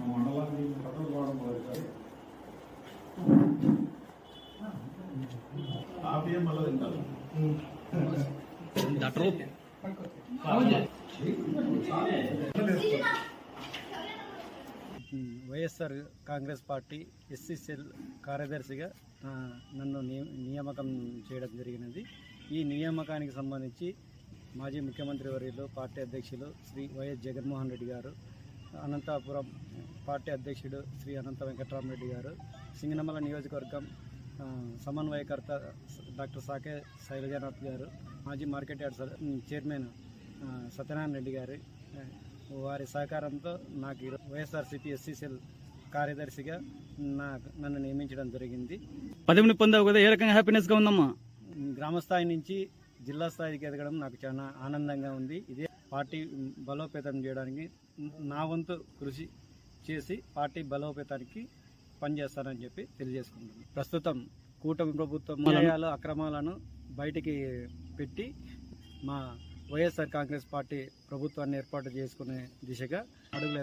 మా మండలాన్ని పట్టణ ద్వారా మొదలుపెట్టారు ఆపిఎం మళ్ళీ తింటారు? YSR Congress party SC cell కార్యదర్శిగా నన్ను నియ- నియామకం చేయడం జరిగినది. ఈ నియామకానికి సంబంధించి మాజీ ముఖ్యమంత్రి వర్యులు పార్టీ అధ్యక్షులు శ్రీ వైఎస్ జగన్మోహన్ రెడ్డి గారు అనంతపురం పార్టీ అధ్యక్షుడు శ్రీ అనంత వెంకటరామరెడ్డి గారు సింగనమల నియోజకవర్గం సమన్వయకర్త డాక్టర్ సాకే శైలజానాథ్ గారు మాజీ market yard chairman Satyanarayana Reddy గారు వారి సహకారంతో నాకు వైఎస్ఆర్సీపీ ఎస్సీ సెల్ కార్యదర్శిగా నా నన్ను నియమించడం జరిగింది. పదవిని పొందావు కదా ఏ రకంగా హ్యాపీనెస్గా ఉందమ్మా గ్రామ స్థాయి నుంచి జిల్లా స్థాయికి ఎదగడం నాకు చాలా ఆనందంగా ఉంది. ఇదే పార్టీ బలోపేతం చేయడానికి నా వంతు కృషి చేసి పార్టీ బలోపేతానికి పనిచేస్తానని చెప్పి తెలియజేసుకుంటున్నాను ప్రస్తుతం కూటమి ప్రభుత్వం న్యాయాలు అక్రమాలను బయటికి పెట్టి మా వైఎస్ఆర్ కాంగ్రెస్ పార్టీ ప్రభుత్వాన్ని ఏర్పాటు చేసుకునే దిశగా అడుగులేస్తాను